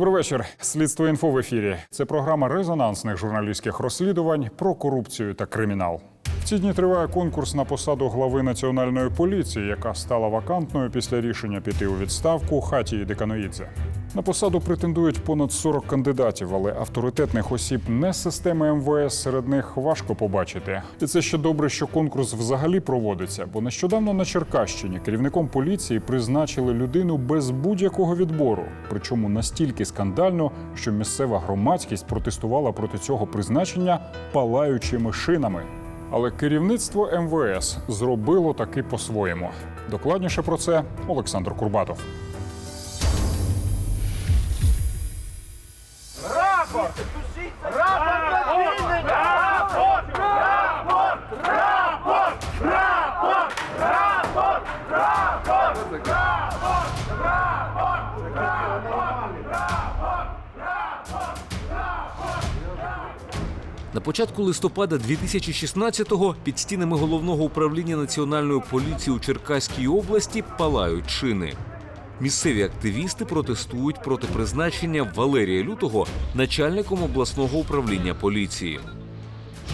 Добрий вечір. Слідство інфо в ефірі. Це програма резонансних журналістських розслідувань про корупцію та кримінал. Ці дні триває конкурс на посаду глави національної поліції, яка стала вакантною після рішення піти у відставку Хатії Деканоїдзе. На посаду претендують понад 40 кандидатів, але авторитетних осіб не з системи МВС серед них важко побачити. І це ще добре, що конкурс взагалі проводиться, бо нещодавно на Черкащині керівником поліції призначили людину без будь-якого відбору. Причому настільки скандально, що місцева громадськість протестувала проти цього призначення палаючими шинами. Але керівництво МВС зробило таки по-своєму. Докладніше про це Олександр Курбатов. На початку листопада 2016-го під стінами головного управління національної поліції у Черкаській області палають шини. Місцеві активісти протестують проти призначення Валерія Лютого начальником обласного управління поліції.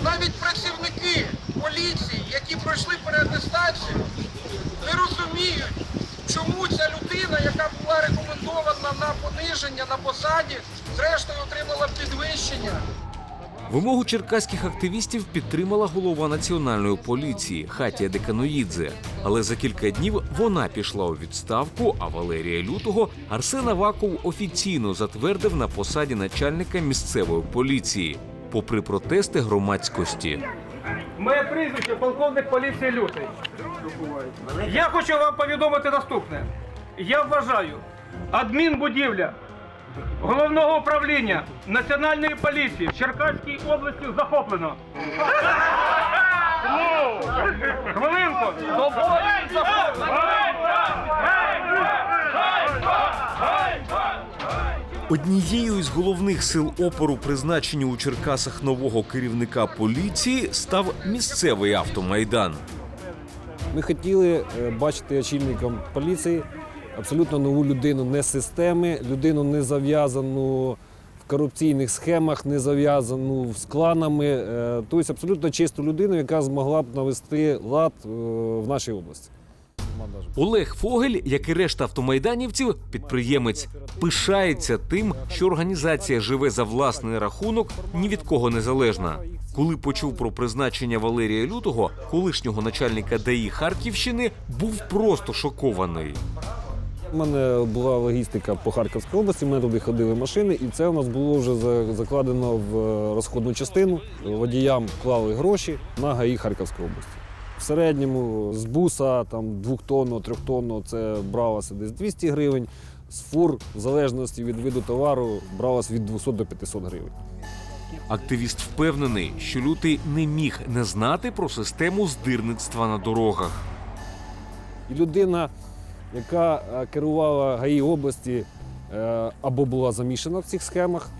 Навіть працівники поліції, які пройшли переатестацію, не розуміють, чому ця людина, яка була рекомендована на пониження на посаді, зрештою отримала підвищення. Вимогу черкаських активістів підтримала голова національної поліції Хатія Деканоїдзе. Але за кілька днів вона пішла у відставку. А Валерія Лютого Арсен Аваков офіційно затвердив на посаді начальника місцевої поліції, попри протести громадськості. Моє прізвище полковник поліції Лютий. Я хочу вам повідомити наступне. Я вважаю, адмінбудівля головного управління Національної поліції в Черкаській області захоплено. Хвилинку. Однією із головних сил опору призначенню у Черкасах нового керівника поліції став місцевий автомайдан. Ми хотіли е, бачити очільником поліції абсолютно нову людину, не системи, людину не зав'язану в корупційних схемах, не зав'язану з кланами. е, Тобто абсолютно чисту людину, яка змогла б навести лад е, в нашій області. Олег Фогель, як і решта автомайданівців, підприємець, пишається тим, що організація живе за власний рахунок, ні від кого не залежна. Коли почув про призначення Валерія Лютого, колишнього начальника ДАІ Харківщини, був просто шокований. У мене була логістика по Харківській області, ми туди ходили машини, і це у нас було вже закладено в е, розходну частину. Водіям клали гроші на ГАІ Харківської області. В середньому з буса там двохтонного, трьохтонного це бралося десь 200 гривень. З фур, в залежності від виду товару, бралося від 200 до 500 гривень. Активіст впевнений, що лютий не міг не знати про систему здирництва на дорогах. І людина, яка е, керувала ГАІ області, е, або була замішана в цих схемах,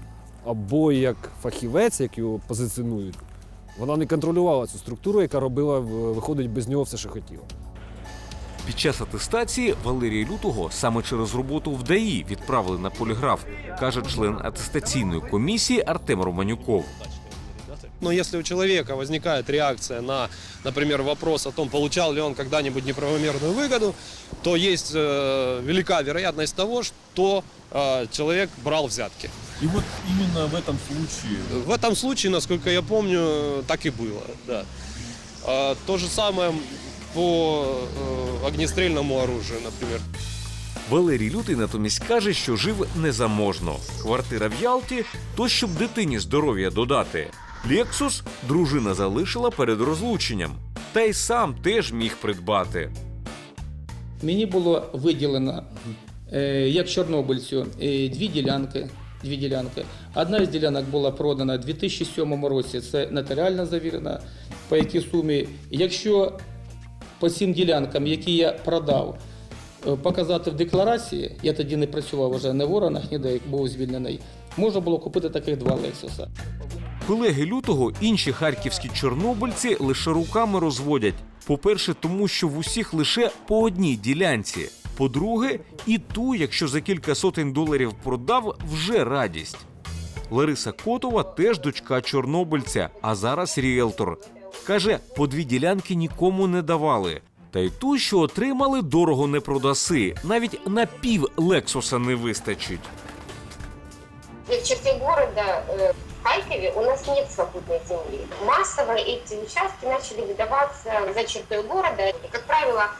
або як фахівець, як його позиціонують, вона не контролювала цю структуру, яка робила, виходить, без нього все, що хотіла. Під час атестації Валерія Лютого саме через роботу в ДАІ відправили на поліграф, каже член атестаційної комісії Артем Романюков. Но если у человека возникает реакция на, например, вопрос о том, получал ли он когда-нибудь неправомерную выгоду, то есть э, велика вероятность того, что э, человек брал взятки. И вот именно в этом случае В этом случае, насколько я помню, так и было. Да. А, то же самое по э, огнестрельному оружию, например. Валерій Лютий натомість каже, що жив незаможно. Квартира в Ялті то щоб дитині здоров'я додати. Лексус дружина залишила перед розлученням. Та й сам теж міг придбати. Мені було виділено е, як чорнобильцю е, дві ділянки. Дві ділянки. Одна із ділянок була продана у 2007 році. Це нотаріально завірена, по якій сумі. Якщо по цим ділянкам, які я продав, е, показати в декларації, я тоді не працював вже не в органах, ніде як був звільнений, можна було купити таких два Лексуса. Колеги лютого інші харківські чорнобильці лише руками розводять. По-перше, тому що в усіх лише по одній ділянці. По-друге, і ту, якщо за кілька сотень доларів продав, вже радість. Лариса Котова теж дочка чорнобильця, а зараз ріелтор. Каже, по дві ділянки нікому не давали. Та й ту, що отримали, дорого не продаси. Навіть на пів Лексуса не вистачить. В черте города в Харькове у нас нет свободной земли. Массово эти участки начали выдаваться за чертой города. И, как правило,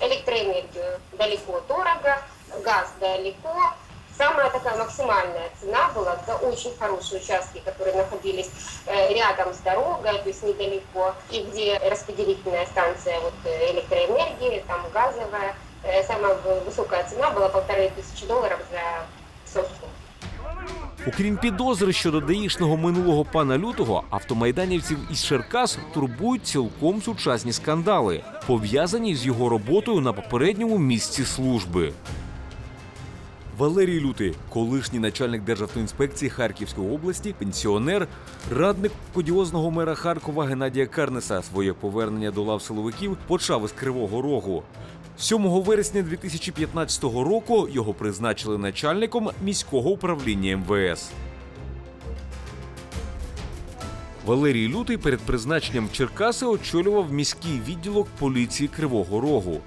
электроэнергию далеко дорого, газ далеко. Самая такая максимальная цена была за очень хорошие участки, которые находились э, рядом с дорогой, то есть недалеко, и где распределительная станция вот, э, электроэнергии, там газовая. Э, Самая высокая цена была полторы тысячи долларов за сотку. Окрім підозри щодо даїшного минулого пана лютого, автомайданівців із Черкас турбують цілком сучасні скандали, пов'язані з його роботою на попередньому місці служби. Валерій Лютий, колишній начальник Державтоінспекції Харківської області, пенсіонер, радник одіозного мера Харкова Геннадія Карнеса. Своє повернення до лав силовиків почав із Кривого Рогу. 7 вересня 2015 року його призначили начальником міського управління МВС. Валерій Лютий перед призначенням Черкаси очолював міський відділок поліції Кривого Рогу.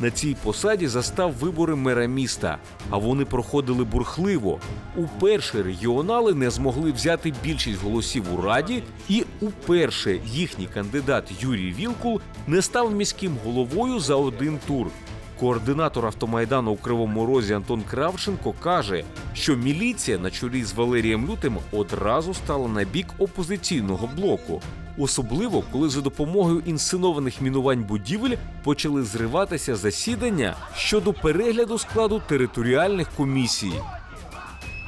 На цій посаді застав вибори мера міста, а вони проходили бурхливо. Уперше регіонали не змогли взяти більшість голосів у раді, і уперше їхній кандидат Юрій Вілкул не став міським головою за один тур. Координатор автомайдану у Кривому Розі Антон Кравченко каже, що міліція на чолі з Валерієм Лютим одразу стала на бік опозиційного блоку. Особливо, коли за допомогою інсценованих мінувань будівель почали зриватися засідання щодо перегляду складу територіальних комісій.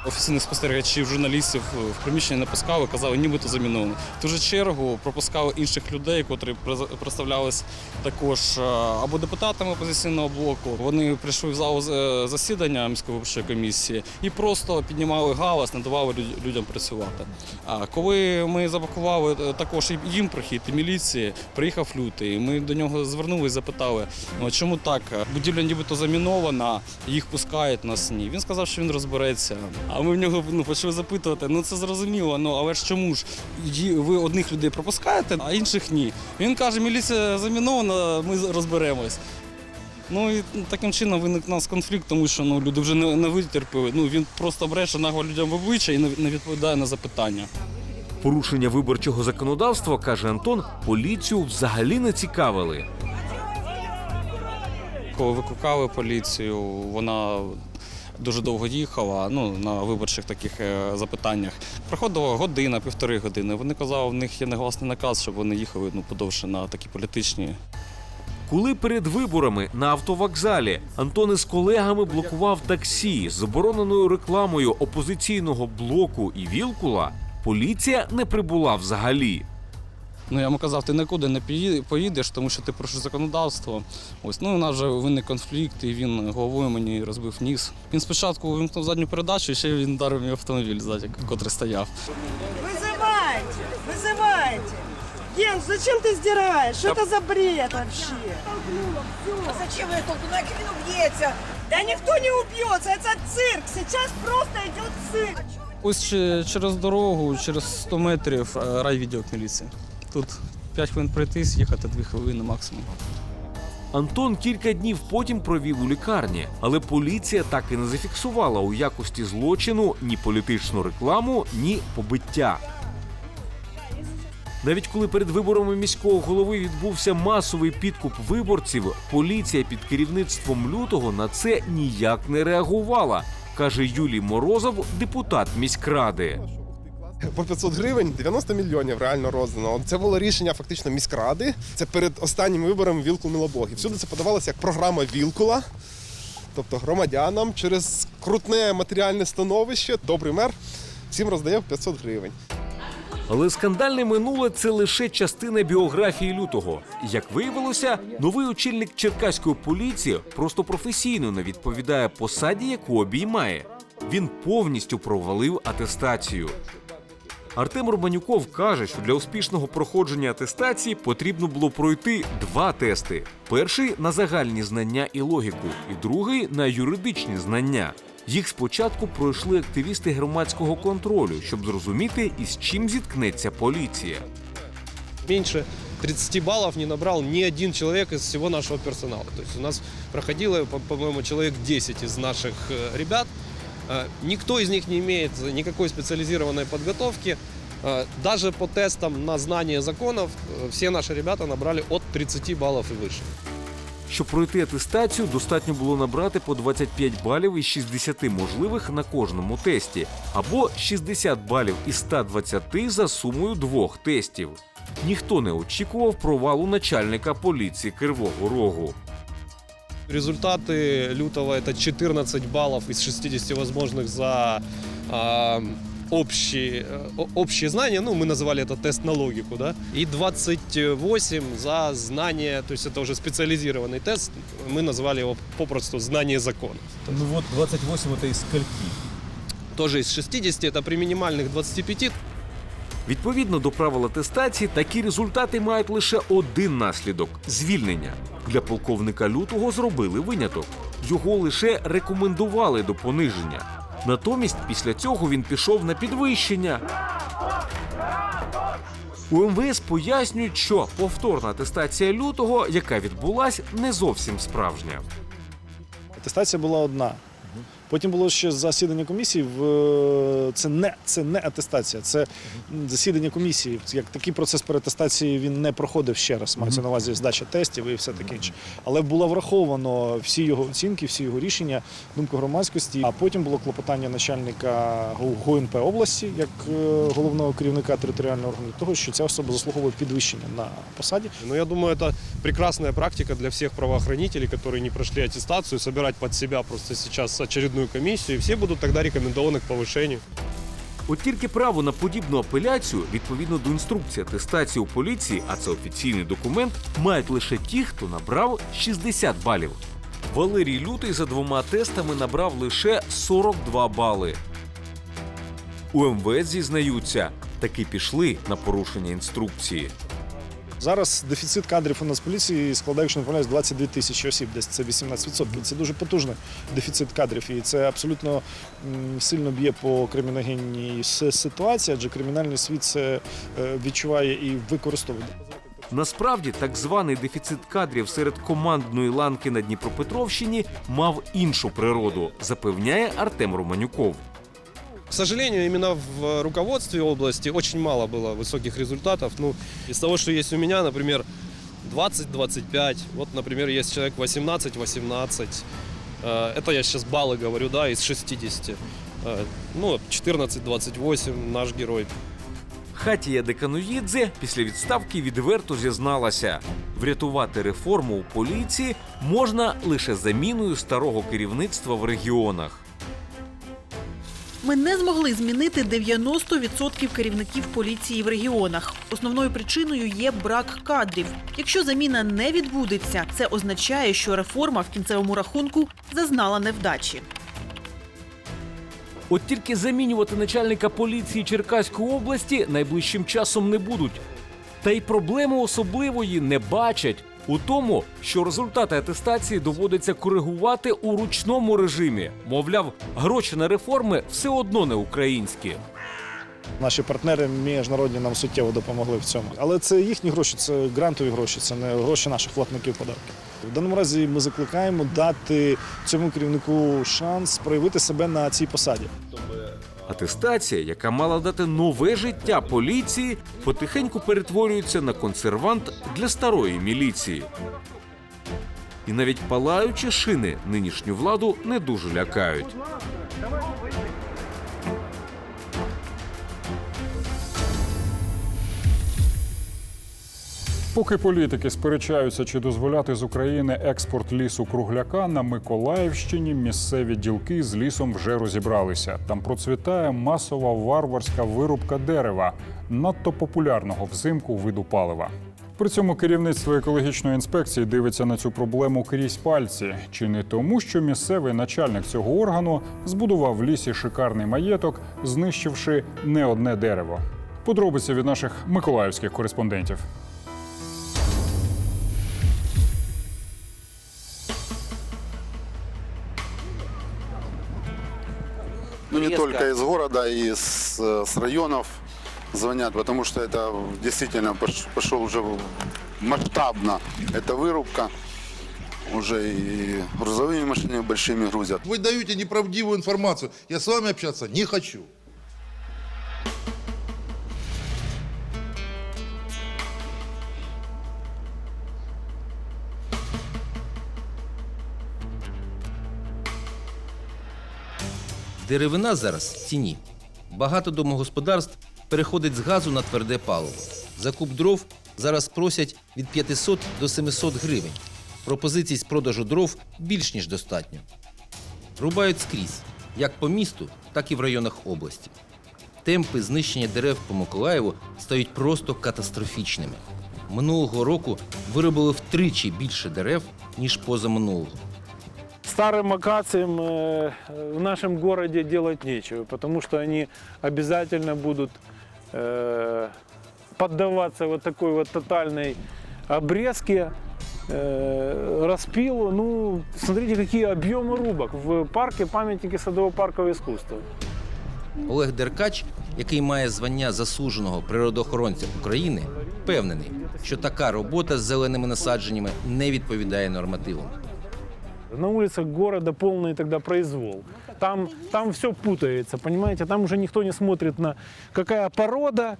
Офіційних спостерігачів, журналістів в приміщення не пускали, казали, нібито заміновано. В ту же чергу пропускали інших людей, котрі представлялись також е, або депутатами опозиційного блоку. Вони прийшли в зал з- засідання міської виборчої комісії і просто піднімали галас, не давали людям працювати. А коли ми заблокували е, також і їм прохід і міліції, приїхав лютий. Ми до нього звернулися, запитали, ну, чому так? Будівля нібито замінована, їх пускають нас ні. Він сказав, що він розбереться. А ми в нього ну, почали запитувати, ну це зрозуміло, ну але ж чому ж ви одних людей пропускаєте, а інших ні. Він каже, міліція замінована, ми розберемось. Ну і таким чином виник у нас конфлікт, тому що ну, люди вже не, не витерпіли. Ну, він просто бреше нагло людям в обличчя і не, не відповідає на запитання. Порушення виборчого законодавства, каже Антон, поліцію взагалі не цікавили. Коли викликали поліцію, вона дуже довго їхала ну, на виборчих таких е, запитаннях. Проходила година, півтори години. Вони казали, в них є негласний наказ, щоб вони їхали ну, подовше на такі політичні Коли перед виборами на автовокзалі Антон із колегами блокував таксі з забороненою рекламою опозиційного блоку і Вілкула, поліція не прибула взагалі. Ну я йому казав, ти нікуди не пої- поїдеш, тому що ти порушиш законодавство. Ось ну у нас вже виник конфлікт, і він головою мені розбив ніс. Він спочатку вимкнув задню передачу, і ще він вдарив мій автомобіль ззаді, котрий стояв. Вызывайте! Вызывайте! Ген, зачем ты сдираешь? Что это за бред вообще? А зачем я толку? На кем убьется? Да никто не убьется, это цирк. Сейчас просто идет цирк. Ось ще через дорогу, через 100 метрів е, райвідділок міліції. Тут 5 хвилин пройти, з'їхати 2 хвилини максимум. Антон кілька днів потім провів у лікарні, але поліція так і не зафіксувала у якості злочину ні політичну рекламу, ні побиття. Навіть коли перед виборами міського голови відбувся масовий підкуп виборців, поліція під керівництвом лютого на це ніяк не реагувала, каже Юлій Морозов, депутат міськради. По 500 гривень 90 мільйонів реально роздано. Це було рішення фактично міськради. Це перед останніми виборами Вілкул Мілобог. Всюди це подавалося як програма Вілкула, тобто громадянам через крутне матеріальне становище. Добрий мер всім роздає 500 гривень. Але скандальне минуле це лише частина біографії лютого. Як виявилося, новий очільник черкаської поліції просто професійно не відповідає посаді, яку обіймає. Він повністю провалив атестацію. Артем Романюков каже, що для успішного проходження атестації потрібно було пройти два тести: перший на загальні знання і логіку, і другий на юридичні знання. Їх спочатку пройшли активісти громадського контролю, щоб зрозуміти, із чим зіткнеться поліція. Меньше 30 баллов не набрал ни один человек из всего нашего персонала. То есть у нас проходило, по- по-моему, человек 10 из наших э, ребят. Э, Никто из них не имеет никакой специализированной подготовки. Э, Даже по тестам на знание законов э, все наши ребята набрали от 30 баллов и выше. Щоб пройти атестацію, достатньо було набрати по 25 балів із 60 можливих на кожному тесті, або 60 балів із 120 за сумою двох тестів. Ніхто не очікував провалу начальника поліції Кривого Рогу. Результаты лютого это 14 баллов из 60 возможных за а, общие, э, о- общие знания, ну мы называли это тест на логику, да, и 28 за знание, то есть это уже специализированный тест, мы назвали его попросту знание законов. Ну вот 28 это из скольки? Тоже из 60, это при минимальных 25, Відповідно до правил атестації, такі результати мають лише один наслідок звільнення. Для полковника лютого зробили виняток. Його лише рекомендували до пониження. Натомість після цього він пішов на підвищення. У МВС пояснюють, що повторна атестація лютого, яка відбулась, не зовсім справжня. Атестація була одна. Потім було ще засідання комісії. В це не це не атестація, це засідання комісії. Як такий процес переатестації він не проходив ще раз. Мається на увазі здача тестів і все таке інше. Але було враховано всі його оцінки, всі його рішення, думку громадськості. А потім було клопотання начальника ГУНП області, як е, головного керівника територіального органу, того, що ця особа заслуговує підвищення на посаді. Но я думаю, это прекрасная практика для всех правоохранителей, которые не прошли аттестацию, собирать под себя просто сейчас очередную комиссию, и все будут тогда рекомендованы к повышению. От тільки право на подібну апеляцію, відповідно до інструкції атестації у поліції, а це офіційний документ, мають лише ті, хто набрав 60 балів. Валерій Лютий за двома тестами набрав лише 42 бали. У МВС зізнаються, таки пішли на порушення інструкції. Зараз дефіцит кадрів у нас поліції складає, якщо не помиляюсь, 22 тисячі осіб, десь це 18%. Це дуже потужний дефіцит кадрів, і це абсолютно сильно б'є по криміногенній ситуації, адже кримінальний світ це е, відчуває і використовує. Насправді, так званий дефіцит кадрів серед командної ланки на Дніпропетровщині мав іншу природу, запевняє Артем Романюков. К сожалению, именно в руководстве области очень мало было высоких результатов. Ну, из того, что есть у меня, например, 20-25, вот, например, есть человек 18-18. Э, Это я сейчас баллы говорю, да, из 60. Э, Ну, 14-28 наш герой. Хатія Декануїдзе після відставки відверто зізналася, врятувати реформу у поліції можна лише заміною старого керівництва в регіонах. Ми не змогли змінити 90% керівників поліції в регіонах. Основною причиною є брак кадрів. Якщо заміна не відбудеться, це означає, що реформа в кінцевому рахунку зазнала невдачі. От тільки замінювати начальника поліції Черкаської області найближчим часом не будуть. Та й проблеми особливої не бачать у тому, що результати атестації доводиться коригувати у ручному режимі. Мовляв, гроші на реформи все одно не українські. Наші партнери міжнародні нам суттєво допомогли в цьому. Але це їхні гроші, це грантові гроші, це не гроші наших платників податків. В даному разі ми закликаємо дати цьому керівнику шанс проявити себе на цій посаді. Атестація, яка мала дати нове життя поліції, потихеньку перетворюється на консервант для старої міліції. І навіть палаючі шини нинішню владу не дуже лякають. Поки політики сперечаються, чи дозволяти з України експорт лісу кругляка на Миколаївщині, місцеві ділки з лісом вже розібралися. Там процвітає масова варварська вирубка дерева, надто популярного взимку виду палива. При цьому керівництво екологічної інспекції дивиться на цю проблему крізь пальці, чи не тому, що місцевий начальник цього органу збудував в лісі шикарний маєток, знищивши не одне дерево. Подробиці від наших миколаївських кореспондентів. Ну, не только из города, и с, э, с районов звонят, потому что это действительно пош- пошел уже масштабно. Это вырубка. Уже и грузовыми машинами большими грузят. Вы даете неправдивую информацию. Я с вами общаться не хочу. Деревина зараз в ціні. Багато домогосподарств переходить з газу на тверде паливо. За куб дров зараз просять від 500 до 700 гривень. Пропозицій з продажу дров більш ніж достатньо. Рубають скрізь, як по місту, так і в районах області. Темпи знищення дерев по Миколаєву стають просто катастрофічними. Минулого року виробили втричі більше дерев, ніж позаминулого. Старым акациям э, в нашем городе делать нечего, потому что они обязательно будут э, поддаваться вот такой вот тотальной обрезке, э, распилу. Ну, смотрите, какие объемы рубок в парке памятники садово-паркового искусства. Олег Деркач, який має звання заслуженого природоохоронця України, впевнений, що така робота з зеленими насадженнями не відповідає нормативам. На улицах города полный тогда произвол. Там, там все путается, понимаете? Там уже никто не смотрит на какая порода,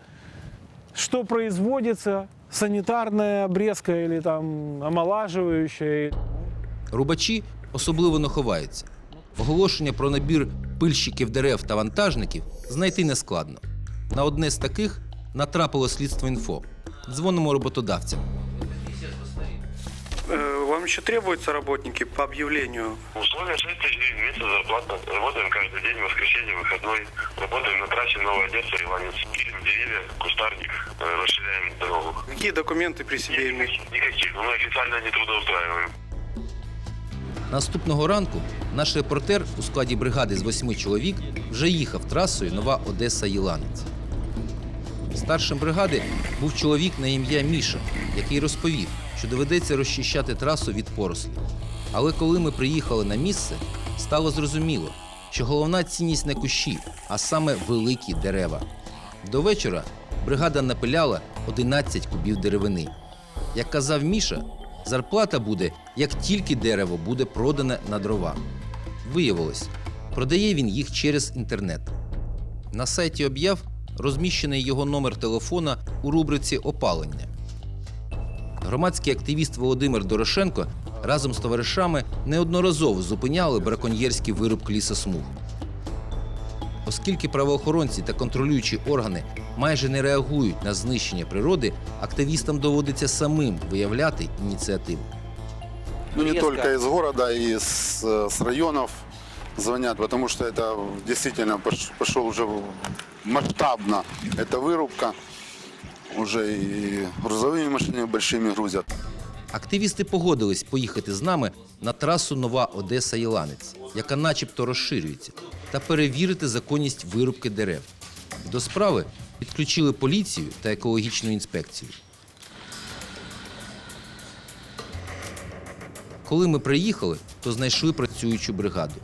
что производится, санитарная обрезка или там омолаживающая. Рубачі особливо не ховаються. Оголошення про набір пильщиків дерев та вантажників знайти нескладно. На одне з таких натрапило слідство інфо. Дзвонимо роботодавцям Вам еще требуются работники по объявлению? Условия 6 тысяч гривен в месяц зарплата. Работаем каждый день, воскресенье, выходной. Работаем на трассе Новая Одесса, Иванец. Пилим деревья, кустарник, э, расширяем дорогу. Какие документы при себе иметь? Никаких, мы официально не трудоустраиваем. Наступного ранку наш репортер у складі бригади з восьми чоловік вже їхав трасою Нова Одеса Єланець. Старшим бригади був чоловік на ім'я Міша, який розповів, що доведеться розчищати трасу від порослі. Але коли ми приїхали на місце, стало зрозуміло, що головна цінність не кущі, а саме великі дерева. До вечора бригада напиляла 11 кубів деревини. Як казав Міша, зарплата буде, як тільки дерево буде продане на дрова. Виявилось, продає він їх через інтернет. На сайті об'яв розміщений його номер телефона у рубриці Опалення. Громадський активіст Володимир Дорошенко разом з товаришами неодноразово зупиняли браконьєрські вирубки лісосмуг. Оскільки правоохоронці та контролюючі органи майже не реагують на знищення природи, активістам доводиться самим виявляти ініціативу. Ну, не только из города, и с, с районов звонят, потому что это действительно пош- пошел уже масштабно. Это вырубка. Уже и грузовыми машинами большими грузят. Активісти погодились поїхати з нами на трасу Нова Одеса Єланець, яка начебто розширюється, та перевірити законність вирубки дерев. До справи підключили поліцію та екологічну інспекцію. Коли ми приїхали, то знайшли працюючу бригаду.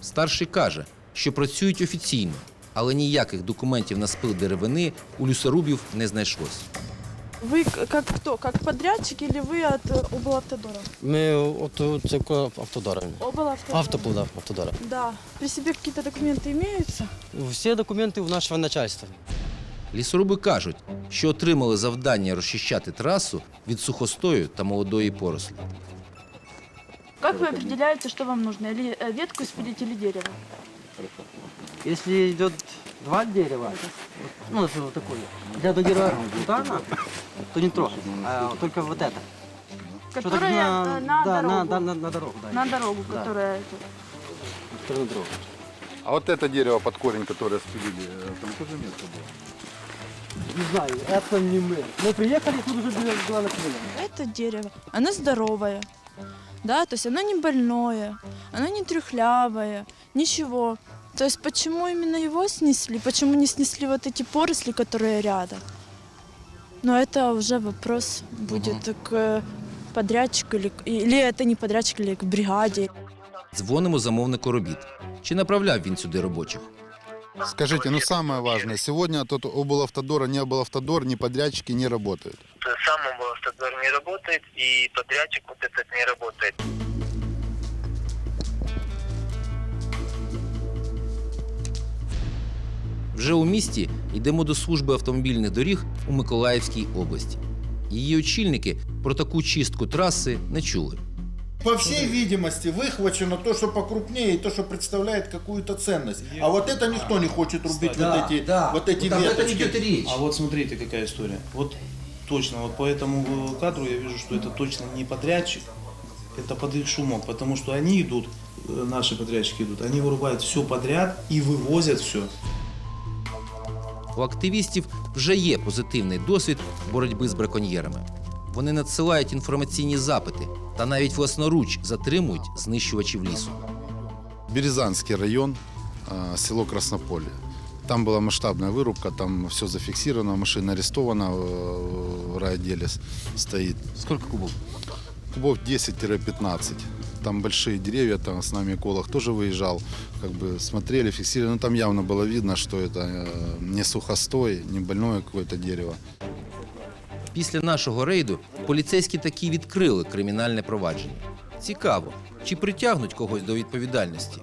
Старший каже, що працюють офіційно, але ніяких документів на спил деревини у лісорубів не знайшлось. Вы к- как кто? Как подрядчик или вы от э, облавтодора? Ми от цього автодора. Облавтодора. Автоплу, да, автодора. Да. При себе какие-то документы имеются? Всі документи у нашого начальства. Лісоруби кажуть, що отримали завдання розчищати трасу від сухостою та молодої порослі. Как вы определяете, что вам нужно? Или э, ветку спилить или дерево? Если идет два дерева, ну, это вот такое, для одного дерева вот она, то не трогать, а только вот это. Что так Которая э, на да, дорогу. на, да, на, на дорогу, да. На дорогу, Да. которая... это. Сторону дороги. А вот это дерево под корень, которое спилили, э, там тоже место было? Не знаю, это не мы. Мы приехали, тут уже была, была население. Это дерево. Оно здоровое. Да, то есть оно не больное, оно не трюхлявое, ничего. То есть почему именно его снесли? Почему не снесли вот эти поросли, которые рядом? Но это уже вопрос будет к подрядчику или, или это не подрядчик, или к бригаде. Дзвонимо замовнику робіт. Чи направляв він сюди робочих? Скажите, ну самое важное, сегодня тот облавтодора, не облавтодор, ни подрядчики не работают. Сам облавтодор не работает, и подрядчик вот этот не работает. Вже у місті йдемо до служби автомобільних доріг у Миколаївській області. Її очільники про таку чистку траси не чули. По всей видимости, выхвачено то, что покрупнее, и то, что представляет какую-то ценность. А вот это никто не хочет рубить вот эти, вот эти веточки. А вот смотрите, какая история. Вот точно, вот по этому э, кадру я вижу, что это точно не подрядчик, это под их шумок, потому что они идут, э, наши подрядчики идут, они вырубают все подряд и вывозят все. У активістів вже є позитивний досвід боротьби з браконьєрами. Вони надсилають інформаційні запити та навіть власноруч затримують знищувачів лісу. Березанский район, а, село Краснополье. Там была масштабная вырубка, там все зафиксировано, машина арестована э, в райотделе с- стоит. Сколько кубов? Кубов 10-15. Там большие деревья, там с нами эколог тоже выезжал, как бы смотрели, фиксировали. Ну, там явно было видно, что это э, не сухостой, не больное какое-то дерево. Після нашого рейду поліцейські таки відкрили кримінальне провадження. Цікаво, чи притягнуть когось до відповідальності?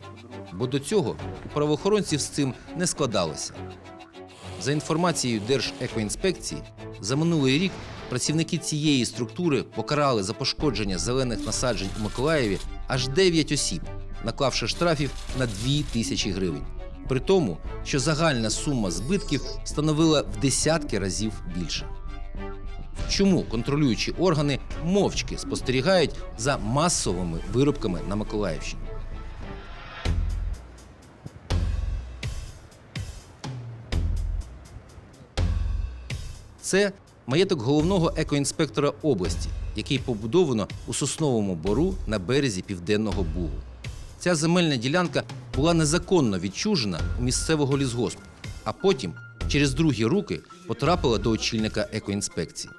Бо до цього у правоохоронців з цим не складалося. За інформацією Держекоінспекції, за минулий рік працівники цієї структури покарали за пошкодження зелених насаджень у Миколаєві аж 9 осіб, наклавши штрафів на 2 тисячі гривень. При тому, що загальна сума збитків становила в десятки разів більше. Чому контролюючі органи мовчки спостерігають за масовими вирубками на Миколаївщині? Це маєток головного екоінспектора області, який побудовано у сосновому бору на березі південного Бугу. Ця земельна ділянка була незаконно відчужена у місцевого лісгоспу, а потім через другі руки потрапила до очільника екоінспекції.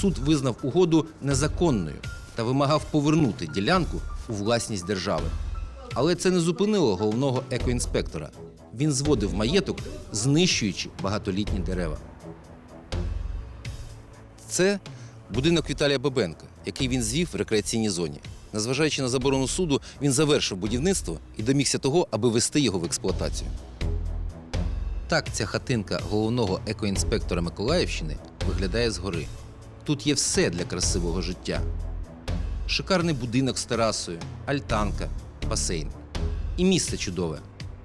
Суд визнав угоду незаконною та вимагав повернути ділянку у власність держави. Але це не зупинило головного екоінспектора. Він зводив маєток, знищуючи багатолітні дерева. Це будинок Віталія Бабенка, який він звів в рекреаційній зоні. Незважаючи на заборону суду, він завершив будівництво і домігся того, аби вести його в експлуатацію. Так ця хатинка головного екоінспектора Миколаївщини виглядає згори. Тут є все для красивого життя: шикарний будинок з терасою, альтанка, басейн. І місце чудове.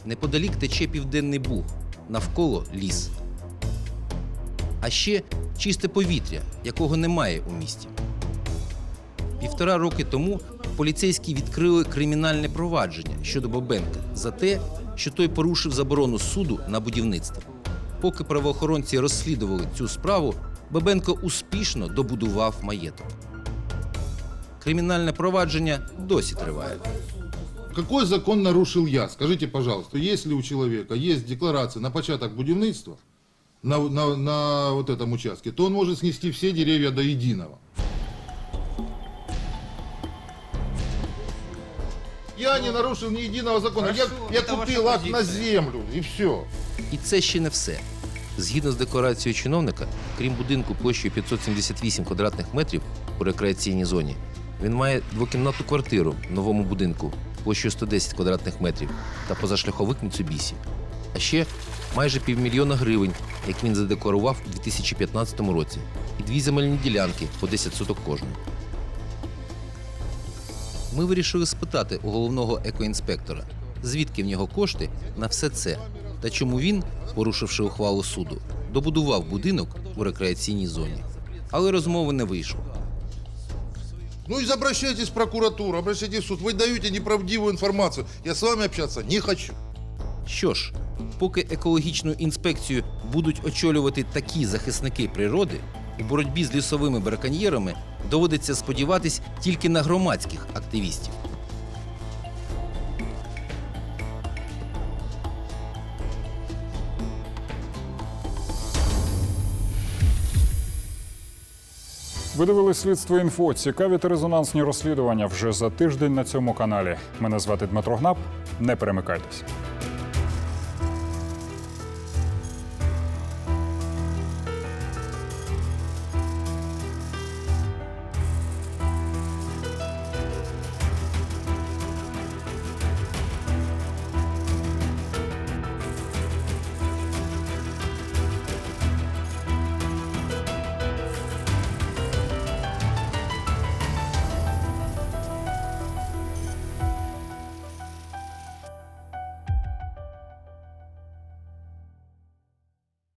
Неподалік тече південний буг, навколо ліс. А ще чисте повітря, якого немає у місті. Півтора роки тому поліцейські відкрили кримінальне провадження щодо Бабенка за те, що той порушив заборону суду на будівництво. Поки правоохоронці розслідували цю справу, Бабенко успішно добудував маєток. Кримінальне провадження досі триває. Какой закон нарушил я? Скажите, пожалуйста, если у человека есть декларация на початок будівництва на, на, на вот этом участке, то он может снести все деревья до единого. Я не нарушил ни единого закона. я я купил акт на землю, и все. І це ще не все. Згідно з декларацією чиновника, крім будинку площею 578 квадратних метрів у рекреаційній зоні, він має двокімнатну квартиру в новому будинку площею 110 квадратних метрів та позашляховик Mitsubishi. А ще майже півмільйона гривень, як він задекларував у 2015 році, і дві земельні ділянки по 10 соток кожної. Ми вирішили спитати у головного екоінспектора, звідки в нього кошти на все це, та чому він, порушивши ухвалу суду, добудував будинок у рекреаційній зоні. Але розмови не вийшло. Ну и обращайтесь в прокуратуру, обращайтесь в суд. Вы даете неправдивую информацию. Я с вами общаться не хочу. Що ж, поки екологічну інспекцію будуть очолювати такі захисники природи, у боротьбі з лісовими браконьєрами доводиться сподіватись тільки на громадських активістів. Ви слідство інфо. Цікаві та резонансні розслідування вже за тиждень на цьому каналі. Мене звати Дмитро Гнап. Не перемикайтесь.